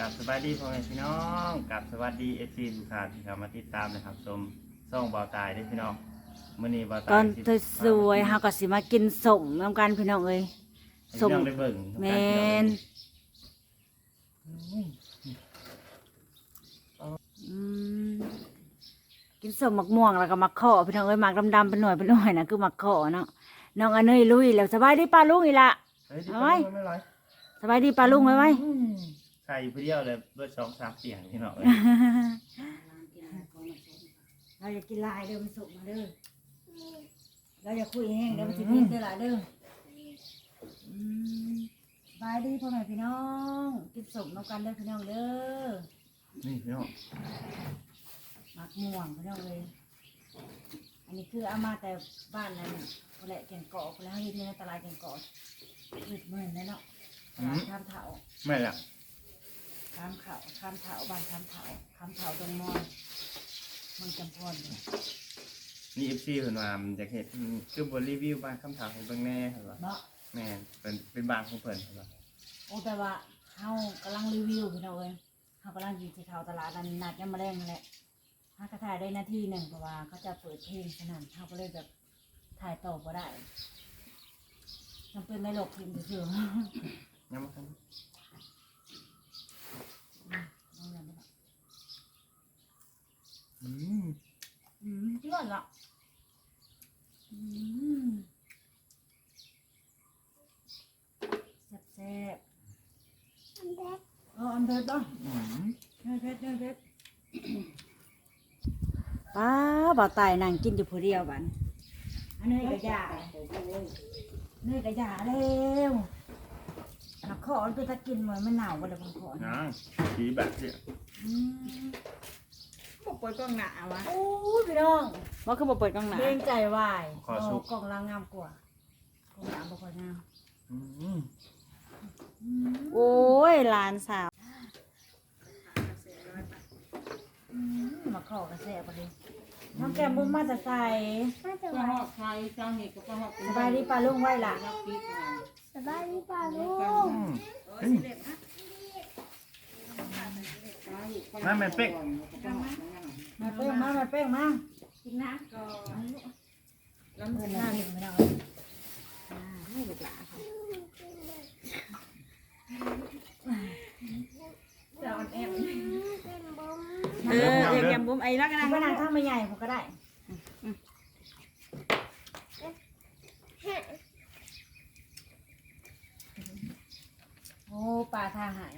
กับสวัสดีพ่อแม่พี่น้องกับสวัสดีเอฟซีทุกท่านที่เข้ามาติดตามนะครับชมส่องเบาตายเด้วยพี่น้องมื้อนี้เบาตายตอนสิสวยๆเฮาก็สิมากินสมนำกันพี่น้องเอ้ยให้ส้มพี่น้องได้เบิ่งแม่นอืมกินสมมักม่วงแล้วก็มักข้อพี่น้องเอ้ยมักดำๆเป็นหน่วยเป็นหน่วยน่ะคือมักข้อเนาะน้องอันเนยลุยแล้วสบายดีป้าลุงอีละเฮ้ยเอาไว้ไม่ร้อยสบายดีป้าลุงไว้ไว้ ใส่ผู้เดียวเลยเบิดสองสามเสียงพี่น้องเอ้ยเราอย่ากินลายเด้อมันสุกมาเด้อเราอย่าคุยแห้งเด้อมันสิเผ็ดเด้อล่ะเด้ออืมสบายดีพ่อแม่พี่น้อง กินสมนำกันเด้อพี่น้องเด้อนี่พี่น้องมักม่วงพี่น้องเลย อันนี้คือเอามาแต่บ้านนั้นคนแหละแกงเกาะคนแล้วที่ในตลาดแกงเกาะอึดเหมือนนั่นเนาะตลาดข้ามเถาไม่ละ ข้ามเขาข้ามเถาบ้านข้ามเถาข้ามเถาตรงมอนเมืองจำพรเนี่ยนี่เอฟซีเพิ่นว่ามันจะเห็นอืมคือบนรีวิวบ้านคำถามของเบิ่งแน่ครับว่าเนาะแม่นเป็นเป็นบ้านของเพิ่นครับว่าโอ้แต่ว่าเฮากำลังรีวิวพี่น้องเอ้ยเฮากำลังอยู่ที่แถวตลาดนั้นนัดยังมาแรงนั่นแหละถ้ากระถ่ายได้นาทีหนึ่งเพราะว่าเขาจะเปิดเพลงสนั่นเฮาก็เลยแบบถ่ายต่อบ่ได้จำเป็นไม่หลบพิมพ์เฉยๆยังมาครับเอาอย่างนี้ก่ อืมอืมที่ก่อนละอืมแซ่บๆเอออันเด็ดป่ะอืมเด็ดเด็ดเด็ดเด็ดป้าบ่ตายนั่งกินอยู่ผู้เดียวบันอันนี้กระยาเนยกระยาเร็ว ขอมันไปตะกินเหมือนมันหนาวบ่เลยบางขอนะยังสีแบบเนี้ยอืมบอกเปิดกล้องหนาวะโอ้ยพี่น้องว่าคือบอกเปิดกล้องหนาเกรงใจวายโอ้กล่องลางงามกว่ากล่องลางบ่ค่อยงามอืมโอ้ยหลานสาว อืมมาขอกระแสพอดีน้องแก้มบุ้มมาแต่ใส่ ก็หอบไทยเจ้าเห็ดก็หอบสบายดีป้าลุงไว้ล่ะ นักปิดนะส บายดีป่าลูกอืมเฮ้ยมาแม่เป๊กมาเป้งมามาเป้งมากินน้ำก่อนน้ำเงินน้ำหนึ่งไม่ได้ให้ลูกหลานค่ะจะอ่อนแอมเป็นบมเออเอ็มแกมบุ้มไอ้รักกันไปนะนั่งข้างไม่ใหญ่ผมก็ได้โอ้ปลา ทางหาย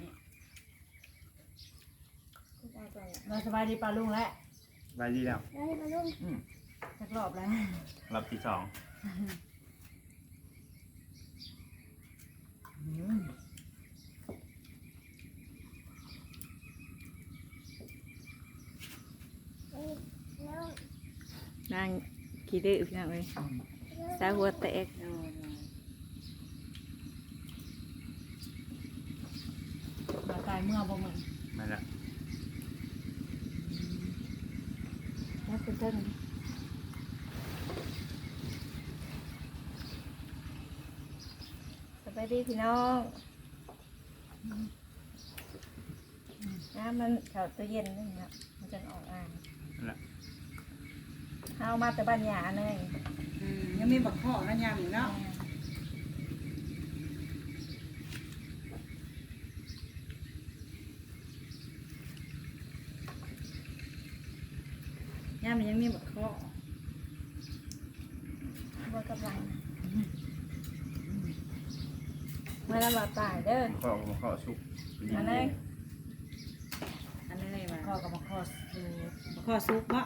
เราสบายดีป้าลุงแล้วไปดีแล้วได้ป่าลูกอืมสักรอบแล้วรอบที่สองอืมแล้วนางขี้ดื้อพี่น้องเลยสาวหัวแตกมาตาย เมื่อบ่เหมือนไม่ละแล้วเป็นเต้นสบายดีพี่น้องน้ำมันแถวตู้เย็นนี่นะมันจะออกอ่างไม่ละเอามาแต่บ้านยาเลย ยังมีบักข้อนะยามอยู่เนาะ ย่ามันยังมีบักข้อบัวกำลังเมื่อเราบาตายเด้อขอขอสุกดีอันนี้อันนี้มาข้อกับมาข้อสูข้อซุปเนาะ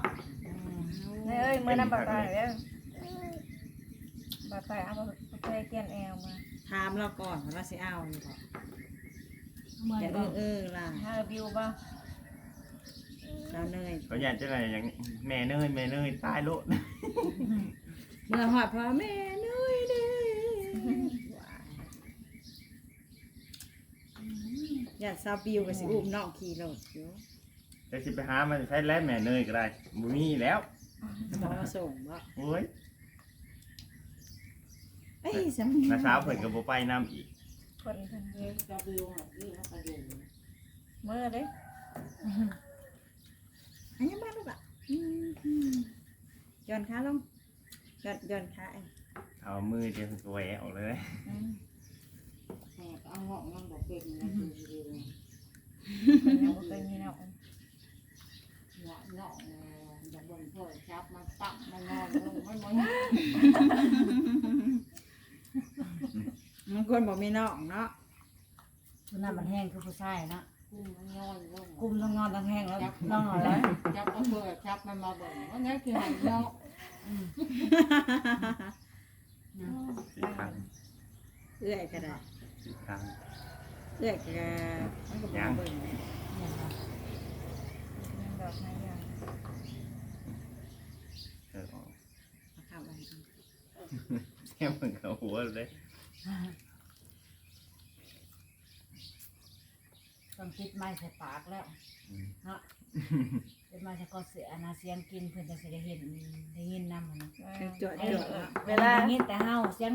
นี่เอ้ยเมื่อน้ำบาตายเด้อบาตายเอาไปเกียนแอลมาถามเราก่อนว่าเราสิเอาอยู่บ่เมื่ออย่าบ่เออเออล่ะถ้าบิวบ้าเราเนยเขาอยากจะอะไรอย่างแม่เนยแม่เนยตายโลดเมื่อหอดพ่อแม่เนยเด้อย่าซาบิวกับสิอุ้มน้องขี่รถอยู่จะสิไปหามันใช้แล้วแม่เนยก็ได้บุมีแล้วบอกมาส่งบ่โอ้ยเอ้ยสำเนียงนาสาวเพิ่นก็บ่ไปนํอีกคนคนเดียวซาบิวอะนี่เขาไปดูเมื่อเด้ อันนี้บ้านลูกอะ อืมอืมย้อนขาลงย้อนย้อนขาเองเอามือเดียวก็แหวะออกเลยอืมแหกเอาเหาะมันบอกเป็นนะคือดีเลยมันยังบ่เคยมีเนาะเหาะเหาะอย่าบ่นเพื่อจับมาตั้มมานอนลงมันมันบางคนบอกมีน้องเนาะคือน้ำมันแห้งคือผู้ชายนะ กุ้งมันย้อนลงกุมต้องนอนต้องแห้งแล้วนอนแล้วจับเอาเบื่อจับมันมาเบิ่งว่างั้นคือหันเนาะสี่ครั้งเอื้อยก็ได้สี่ครั้งเอื้อยก็มันก็บอกเบิ่งยังดอกไม้ยังเออออกมาเข้าไปแค่มันกับหัวเลย ต้องติดไม้ใส่ปากแล้วอืมเนาะติดไม้ใส่ก็เสียนาเสียงกินเพื่อนจะสิได้เห็นได้ยินน้ำมันนะเออจวดจวดเนาะเวลาได้ยินแต่เฮาเสียง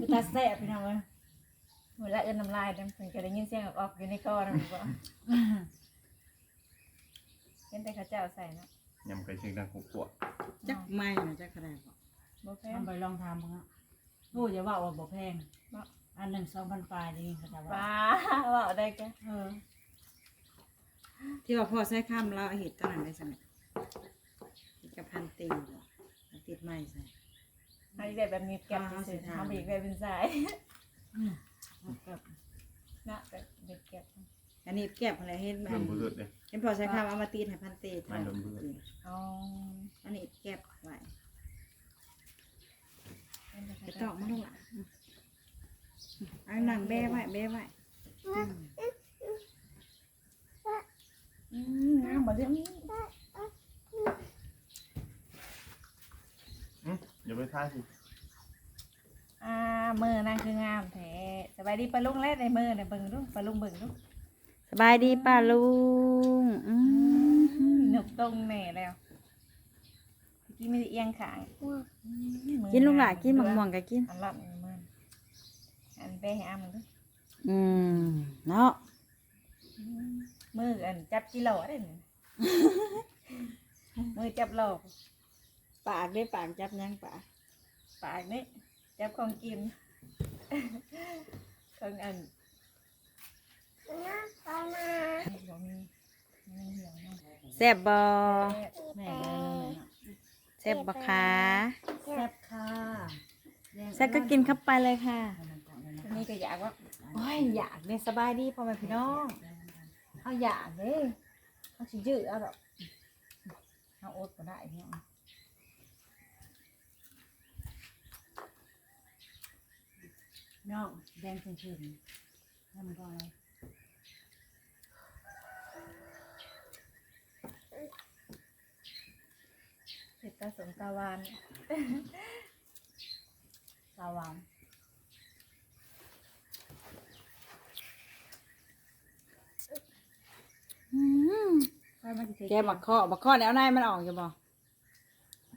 คือตาแสบพี่น้องเอ้ยเวลาเอิ้นน้ำลายเด้เพิ่นก็ได้ยินเสียงออกอยู่ในคอนะบ่เห็นแต่เขาเจ้าใส่เนาะยำกระเชียงดังกุกวจักไม่นะจักกระไดบอกบ่แพ้ทำไปลองทำมั้งอะโอ้อย่าว่าว่าบ่แพง อันหนึ่งสองพันปลายนี่เขาจะว่าว้าเว่าได้แกเออที่ว่าพ่อใช้ข้ามเราเห็ดตอนนั้นได้สมัยกับพันตีบ่ติดไม้ใส่เฮาได้แบบมีแก้มซื่อๆเฮาบ่อยากได้เป็นสายอืมแล้วก็นะแบบเด็กแก้มอันนี้เก็บอะไรเห็นไหมลมบุรุษเลย เห็นพ่อใช้ข้ามเอามาตีให้พันตีไม่โดนเบื่อ อ๋ออันนี้เก็บไว้เห็นแต่จะเขาตเจ้าอกมาลูกหล่ะ อันนั่งแบ้ไว้แบ้ไว้อืมงามบ่เรื่องนี้อืมอย่าไปท่าสิอ่ามือนางคืองามแท้สบายดีปะลุงแล้วในมือน่ะเบิ่งดูปะลุงเบิ่งดูสบายดีป้าลุงอืมหนุกตรงแน่แล้วเมื่อกี้ไม่ได้เอียงขางมือกินลูกหล่ะงามกินหมองมองๆก็กินอันละมืออั นไปให้อามึงดูอืมเนาะมืออันจับกิโลได้นี่ มือจับโลปากได้ปากจับยังปากปากนี่จับของกิน ของอันน้ำปลามานี่บ่มีมีเหี่ยวเนาะแซ่บบ่แม่เลยเนาะแซ่บบ่คะแซ่บค่ะแซ่บก็กินเข้าไปเลยค่ะที นี้ก็อยากว่าโอ้ยอยากเนี่ยสบายดีพ่อแม่พี่น้องเอาอยากเด้เขาสิยื้อเอาดอกเอาอดก็ได้เนาะน้องแดงขึ้นขึ้นทำก็อะไรเห็ดตาสมตาวานสาวหวาน มันสิแกบักข้อบักข้อแล้วนายมันออกอยู่บ่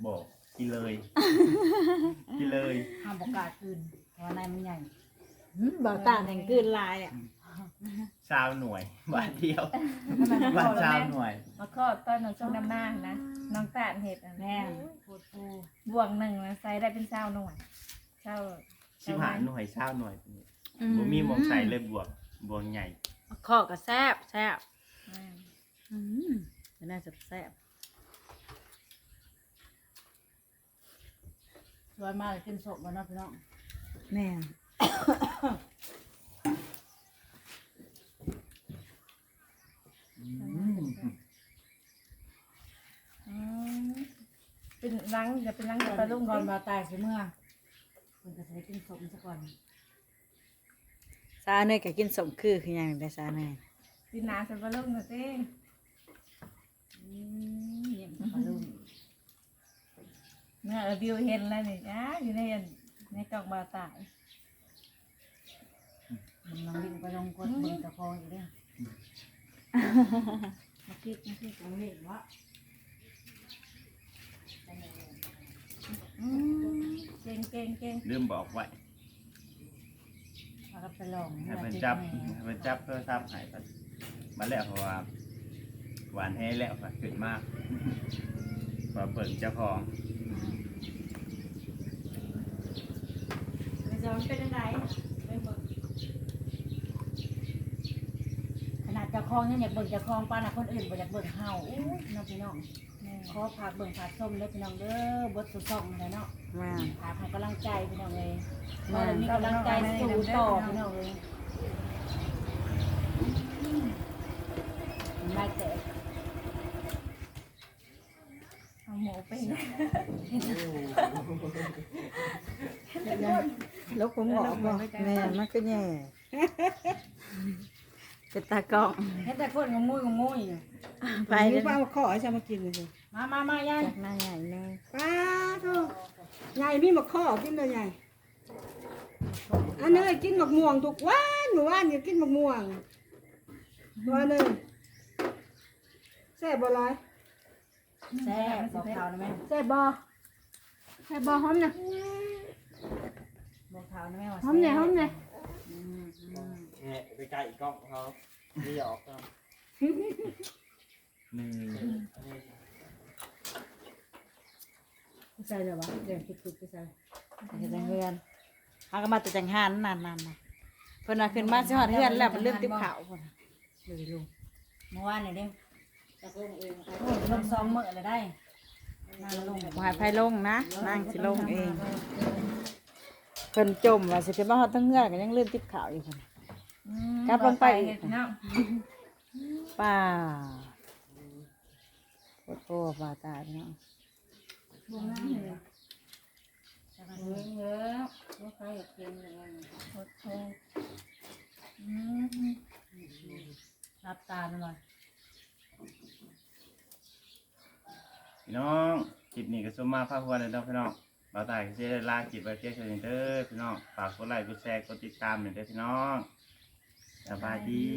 บอกกินเลย กินเลยห้ามบอกกล้าคืนเพราะว่านายมันใหญ่บ่ตาแห่งกืนลายอะชาวหน่วยบาทเดียวถ้ามันบาเข้าทแล้วชาวแม่หน่วยมาคลอดตอนน้องช่วงน้ำหน้านะน้องตาลเห็ดอันแม่แม่นโคตรปูบวงหนึ่งนะใส่ได้เป็นเช้าหน่วยเช้าชิบหายหน่วยชาวหน่วยบ่มีหมองใส่เลยบวกบวงใหญ่บักข้อก็แซ่บแซ่บแม่ อืมน่าจะแซ่บสวยมากเลยขึ้นศพมาเนาะพี่น้องแม่อืมเป็นรังจะเป็นรังก่จะอนปลาลุงก่ก่ออนนมาตายสิเมื่อคนก็จะได้กินศพซะก่อนซาเนยก็กินสมคือคือหยังได้ซาเนยกินหนาสันปลาลุงหน่อยสิ อืมเยี่ยมปลาลุง เมื่อเออบิวเห็นแล้วนี่จ้าอยู่ในอันในกล่องบาตายมันลองวิ่งไปลงกดบนตะคองอีกเด้อมาคิดมาคิดเอาเห็นว่าอืมเก่งเก่งเก่งลืมบอกไว้เอาก็ไปลองให้เพิ่นจับให้เพิ่นจับโทรศัพท์ให้เพิ่นมาแล้วเพราะว่าหวานแห้แล้วก็ขึ้นมากว่าเบิ่งเจ้าของ ไปจะมันเป็นอะไรไปเบิ่งขนาดเจ้าของยังอยากเบิ่งเจ้าของป้านะคนอื่นบ่อยากเบิ่งเฮาอู้น้องพี่น้องแม่ขอฝากเบิ่งฝากชมเด้อพี่น้องเด้อบทสุดซ่องเลยเนาะมาฝากให้กำลังใจพี่น้องเลยมาแล้วมีกำลังใจสู้ต่อพี่น้องเลยไม่แตกเอาหมูไป ลูกผมบอกบ่แม่มันก็แย่เป็นตากล้องเห็นแต่คนงงงุ้ยงงุ้ยอยู่ไปไปเลนึยกว่าเอาข้อให้ฉันมากินเลยสิมามามาย่าจากหน้าใหญ่เลยป้าโทษใหญ่มีมาข้อกินเลยใหญ่อันนี้กินหมกม่วงทุกวันเมื่อวานเนี่ยกินหมกม่วงวันหนึ่งแซ่บบ่ร้อยแซ่บบอกเขานะแม่แซ่บบ่แซ่บบ่หอมนะบอก เขานะแม่ว่าหอมเนี่ยหอมเนี่ยแง่ไปใกล้อีกกล้องเขาไม่ออกครับหนึ่งอันนี้ใส่เลยวะเดี๋ยวจุดๆไปใส่เฮ็ดจังเฮือนเขาก็มาแต่จังหานนานๆนนะเพิ่นว่าขึ้นมาสิฮอดเฮือนแล้วมันเริ่มติบขาวพุ่นน่ะเลยลุงเมื่อวานเนี่ยเด้งตะโกนเองใครลงซองเมื่อเลยได้มาลงบ่ให้ไผลงนะนางสิลงเอง เพิ่นจมว่าสิขึ้นมาฮอดทั้งเฮือนก็ยังเริ่มติบขาวอยู่พุ่นน่ะกลับลงไปอีกเฮ็ดเนาะป้าโคตรโอ้ป้าตายเนาะบ่งามเลยเลี้ยงแล้วว่าใครอยากกินอะไรโคตรโทษรับตาหน่อยพี่น้องคลิปนี้ก็สมมาพาพัวเลยเนาะพี่น้อง เราตายก็จะได้ลาจิตไว้เพียงเท่านี้เด้อพี่น้องฝากกดไลค์กดแชร์กดติดตามหน่อยเด้อพี่น้องสบายดี